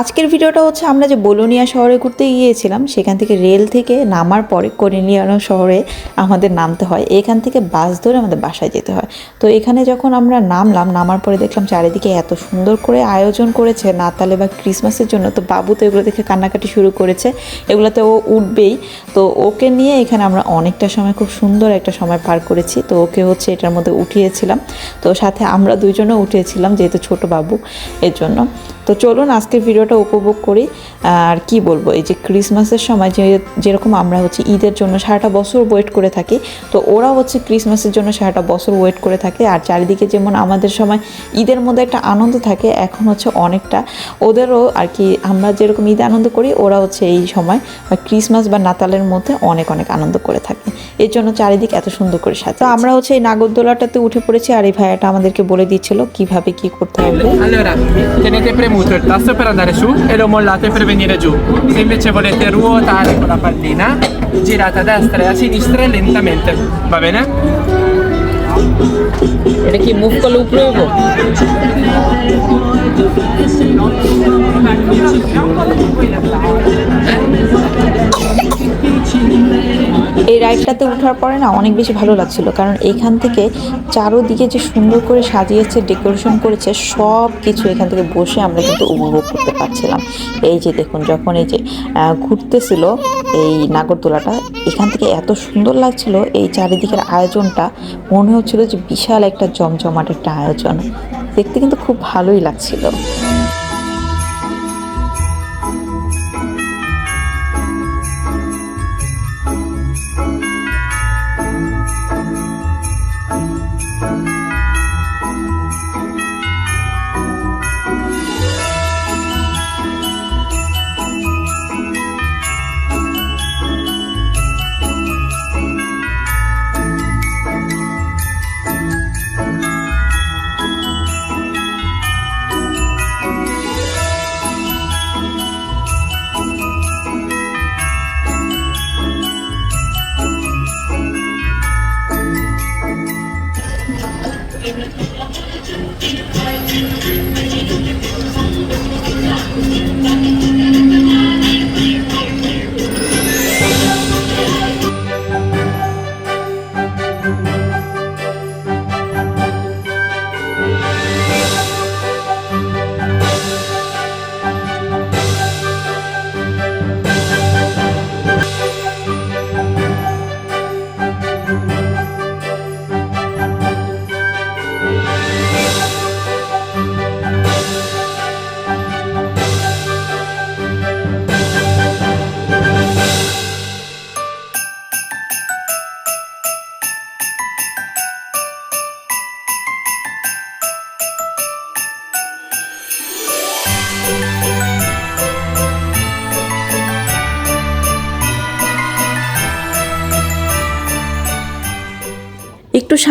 আজকের ভিডিওটা হচ্ছে আমরা যে বোলোনিয়া শহরে ঘুরতে গিয়েছিলাম, সেখান থেকে রেল থেকে নামার পরে করিনিয়ানো শহরে আমাদের নামতে হয়। এখান থেকে বাস ধরে আমাদের বাসায় যেতে হয়। তো এখানে যখন আমরা নামলাম, নামার পরে দেখলাম চারিদিকে এত সুন্দর করে আয়োজন করেছে, নাতালে বা ক্রিসমাসের জন্য, তো বাবু তো এগুলো দেখে কান্নাকাটি শুরু করেছে। এগুলোতে ও উঠবেই। তো ওকে নিয়ে এখানে আমরা অনেকটা সময়, খুব সুন্দর একটা সময় পার করেছি। তো ওকে হচ্ছে এটার মধ্যে উঠিয়েছিলাম। তো সাথে আমরা দুইজনও উঠিয়েছিলাম যেহেতু ছোট বাবু, এর জন্য। তো চলুন আজকের ভিডিওটা উপভোগ করি। আর কি বলব, এই যে ক্রিসমাসের সময় যে, যেরকম আমরা হচ্ছে ঈদের জন্য সারাটা বছর ওয়েট করে থাকি, তো ওরা হচ্ছে ক্রিসমাসের জন্য সারাটা বছর ওয়েট করে থাকে। আর চারিদিকে যেমন আমাদের সময় ঈদের মধ্যে একটা আনন্দ থাকে, এখন হচ্ছে অনেকটা। ওদেরও আর কি আমরা যেরকম ঈদে আনন্দ করি, ওরা হচ্ছে এই সময় বা ক্রিসমাস বা নাতালের মধ্যে অনেক অনেক আনন্দ করে থাকে। এর জন্য চারিদিক এত সুন্দর করে সাজা তো আমরা হচ্ছে এই নাগরদোলাটাতে উঠে পড়েছি, আর এই ভাইয়াটা আমাদেরকে বলে দিচ্ছিল কীভাবে কি করতে হবে। premuto il tasto per andare su e lo mollate per venire giù. Se invece volete ruotare con la pallina, girate a destra e a sinistra lentamente, va bene? Guarda che muscolo provo! Eh? এই রাইডটাতে ওঠার পরে না অনেক বেশি ভালো লাগছিল, কারণ এইখান থেকে চারোদিকে যে সুন্দর করে সাজিয়েছে, ডেকোরেশন করেছে, সব কিছু এখান থেকে বসে আমরা কিন্তু উপভোগ করতে পারছিলাম। এই যে দেখুন, যখন এই যে ঘুরতেছিল এই নাগরদোলাটা, এখান থেকে এত সুন্দর লাগছিল এই চারিদিকের আয়োজনটা। মনে হচ্ছিল যে বিশাল একটা জমজমাট একটা আয়োজন। দেখতে কিন্তু খুব ভালোই লাগছিল।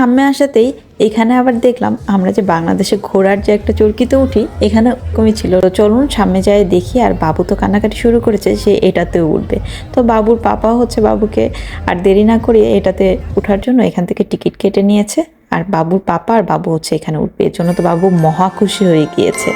সামনে আসাতেই এখানে আবার দেখলাম আমরা যে বাংলাদেশে ঘোরার যে একটা চরকিতে উঠি, এখানে কমই ছিল। চলুন সামনে যাই দেখি, আর বাবু তো কান্নাকাটি শুরু করেছে সে এটাতেও উঠবে। তো বাবুর পাপা হচ্ছে বাবুকে, আর দেরি না করে এটাতে উঠার জন্য এখান থেকে টিকিট কেটে নিয়েছে। আর বাবুর পাপা আর বাবু হচ্ছে এখানে উঠবে। এর জন্য তো বাবু মহা খুশি হয়ে গিয়েছে।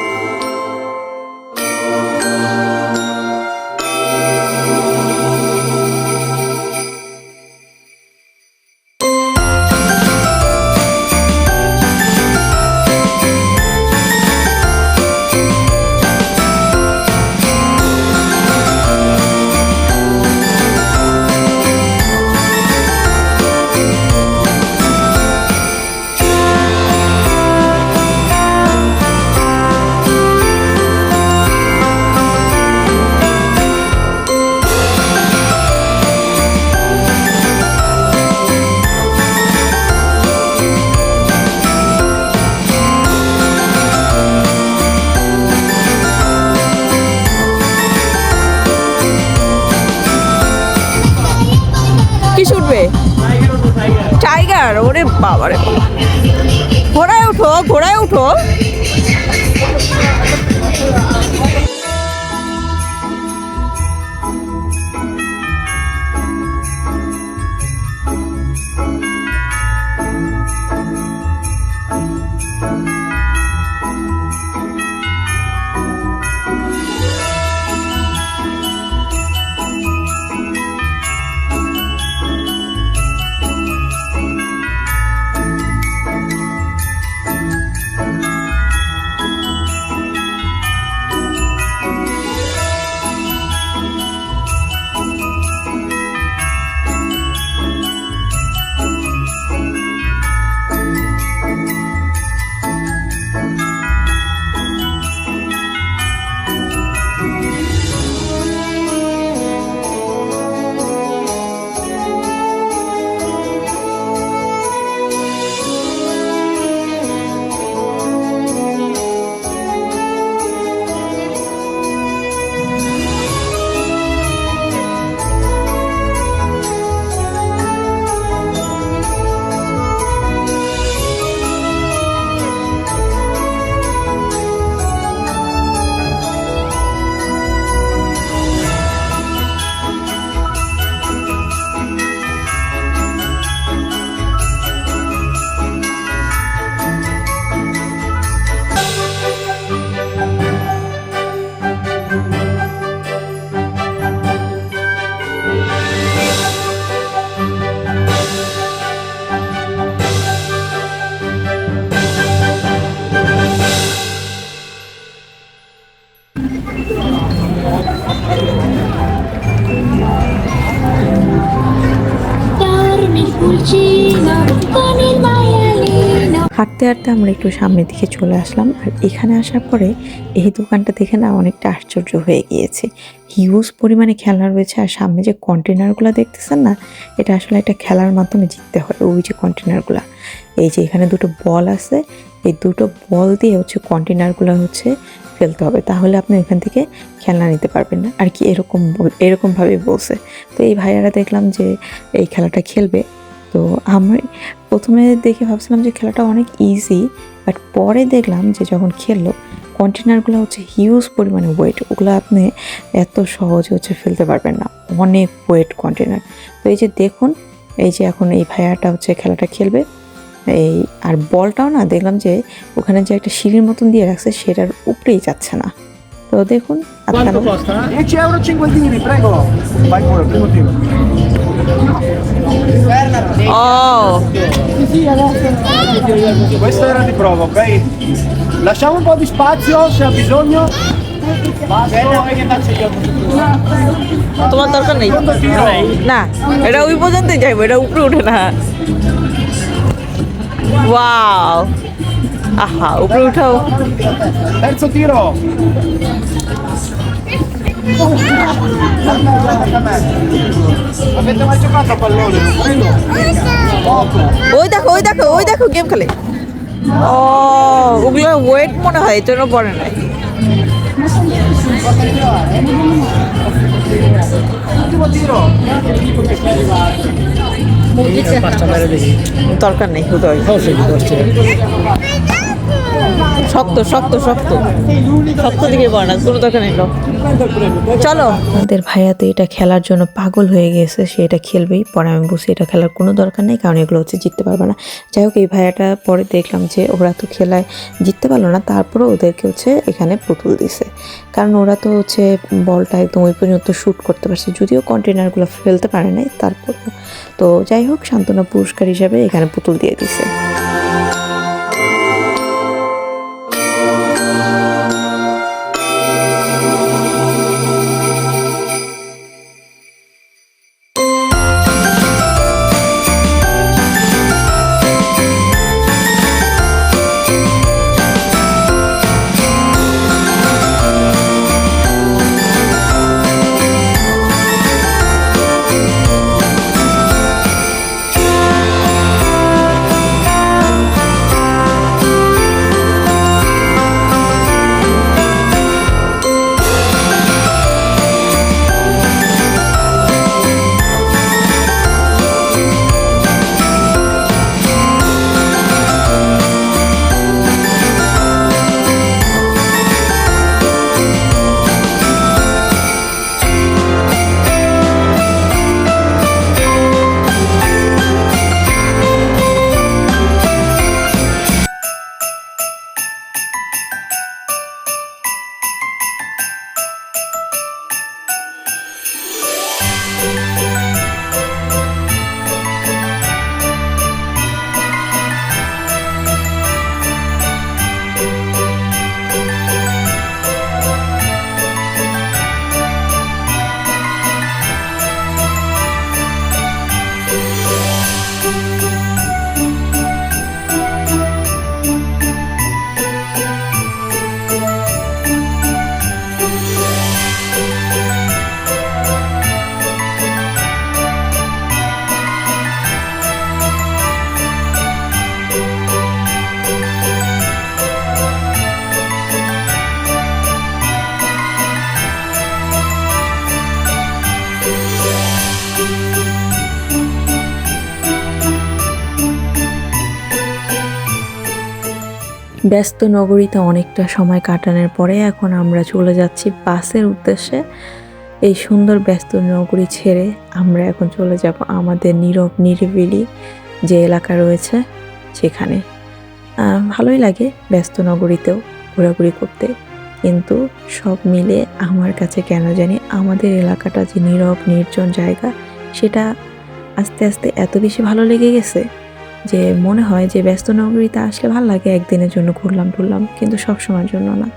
বাবারে। ঘোড়ায় উঠো ঘোড়ায় উঠো। হাঁটতে হাঁটতে আমরা একটু সামনের দিকে চলে আসলাম, আর এখানে আসার পরে এই দোকানটা দেখে না অনেকটা আশ্চর্য হয়ে গিয়েছে। হিউজ পরিমাণে খেলনা রয়েছে, আর সামনে যে কন্টেনারগুলো দেখতেছেন না, এটা আসলে একটা খেলার মাধ্যমে জিততে হয়, ওই যে কন্টেনারগুলো এই যে এখানে দুটো বল আছে, এই দুটো বল দিয়ে হচ্ছে কন্টেনারগুলো হচ্ছে ফেলতে হবে, তাহলে আপনি এখান থেকে খেলনা নিতে পারবেন না। আর কি এরকম এরকমভাবে বলছে। তো এই ভাইয়ারা দেখলাম যে এই খেলাটা খেলবে তো আমি প্রথমে দেখে ভাবছিলাম যে খেলাটা অনেক ইজি বাট পরে দেখলাম যে যখন খেললো কন্টেনারগুলো হচ্ছে হিউজ পরিমাণে ওয়েট ওগুলো আপনি এত সহজে হচ্ছে ফেলতে পারবেন না। অনেক ওয়েট কন্টেনার তো এই যে দেখুন, এই যে এখন এই ভাইয়াটা হচ্ছে খেলাটা খেলবে, এই আর বলটাও না, দেখলাম যে ওখানে যে একটা সিঁড়ির মতন দিয়ে রাখছে, সেটার উপরেই যাচ্ছে না। তো দেখুন আপনারা 10 euro cinquantini, prego. Vai pure, primo tiro. ও Questo era di prova, ok? Lasciamo un po' di spazio se ha bisogno. তোমার দরকার নেই Secondo tiro. না এটা ওই পর্যন্তই যাইবো এটা উপরে উঠে না ওয়াও আহা উপরে উঠাও Terzo tiro. Avete mai giocato a pallone? Prego. Poco. ওই দেখো ওই দেখো ওই দেখো গেম খেলে ও ওগুলো ওয়েট মনে হয় এর জন্য পড়ে নাই দরকার নেই হুদয় শক্ত শক্ত শক্ত। শক্ত দিকে পড়ে না, কোনো দরকার নেই চলো। আমাদের ভাইয়া তো এটা খেলার জন্য পাগল হয়ে গেছে, সে এটা খেলবেই। পরে আমি বুঝি এটা খেলার কোনো দরকার নেই, কারণ এগুলো হচ্ছে জিততে পারবে না। যাই হোক, এই ভাইয়াটা পরে দেখলাম যে ওরা তো খেলায় জিততে পারল না তারপরে ওদেরকে হচ্ছে এখানে পুতুল দিছে। কারণ ওরা তো হচ্ছে বলটা একদম ওই পর্যন্ত শ্যুট করতে পারছে, যদিও কন্টেনারগুলো ফেলতে পারে নাই তারপর তো যাই হোক, সান্ত্বনা পুরস্কার হিসাবে এখানে পুতুল দিয়ে দিছে। ব্যস্ত নগরীতে অনেকটা সময় কাটানোর পরে এখন আমরা চলে যাচ্ছি বাসের উদ্দেশ্যে। এই সুন্দর ব্যস্ত নগরী ছেড়ে আমরা এখন চলে যাব আমাদের নীরব নিরিবিলি যে এলাকা রয়েছে সেখানে। ভালোই লাগে ব্যস্ত নগরীতেও ঘোরাঘুরি করতে। কিন্তু সব মিলে আমার কাছে কেন জানি আমাদের এলাকাটা যে নীরব, নির্জন জায়গা, সেটা আস্তে আস্তে এত বেশি ভালো লেগে গেছে। যে মনে হয় যে ব্যস্ত নগরীতে আসলে ভালো লাগে একদিনের জন্য ঘুরলাম টুরলাম কিন্তু সব সময়ের জন্য না।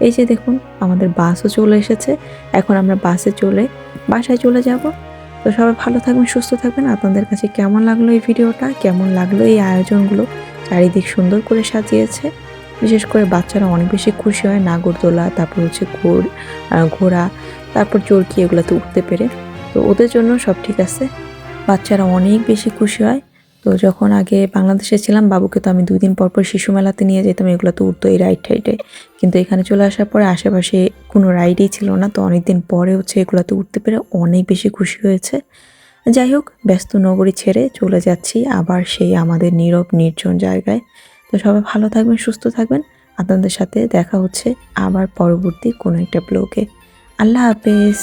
এই যে দেখুন আমাদের বাসও চলে এসেছে। এখন আমরা বাসে চলে বাসায় চলে যাব। তো সবাই ভালো থাকবেন সুস্থ থাকবেন। আপনাদের কাছে কেমন লাগল এই ভিডিওটা? কেমন লাগল এই আয়োজনগুলো? চারিদিক সুন্দর করে সাজিয়েছে। বিশেষ করে বাচ্চারা অনেক বেশি খুশি হয় নাগরদোলা তারপর হচ্ছে আহ, ঘোড়া তারপর চরকি এগুলোতে উঠতে পেরে। তো ওদের জন্য সব ঠিক আছে। বাচ্চারা অনেক বেশি খুশি হয়। তো যখন আগে বাংলাদেশে ছিলাম, বাবুকে তো আমি দুই দিন পর পর শিশু মেলাতে নিয়ে যেতাম। এগুলো তো উঠতো এই রাইড টাইডে কিন্তু এখানে চলে আসার পরে আশেপাশে কোনো রাইডই ছিল না। তো অনেকদিন পরে হচ্ছে এগুলোতে উঠতে পেরে অনেক বেশি খুশি হয়েছে। যাই হোক, ব্যস্ত নগরী ছেড়ে চলে যাচ্ছি আবার সেই আমাদের নীরব, নির্জন জায়গায়। তো সবাই ভালো থাকবেন, সুস্থ থাকবেন। আপনাদের সাথে দেখা হচ্ছে আবার পরবর্তী কোনো একটা ব্লগে আল্লাহ হাফেজ।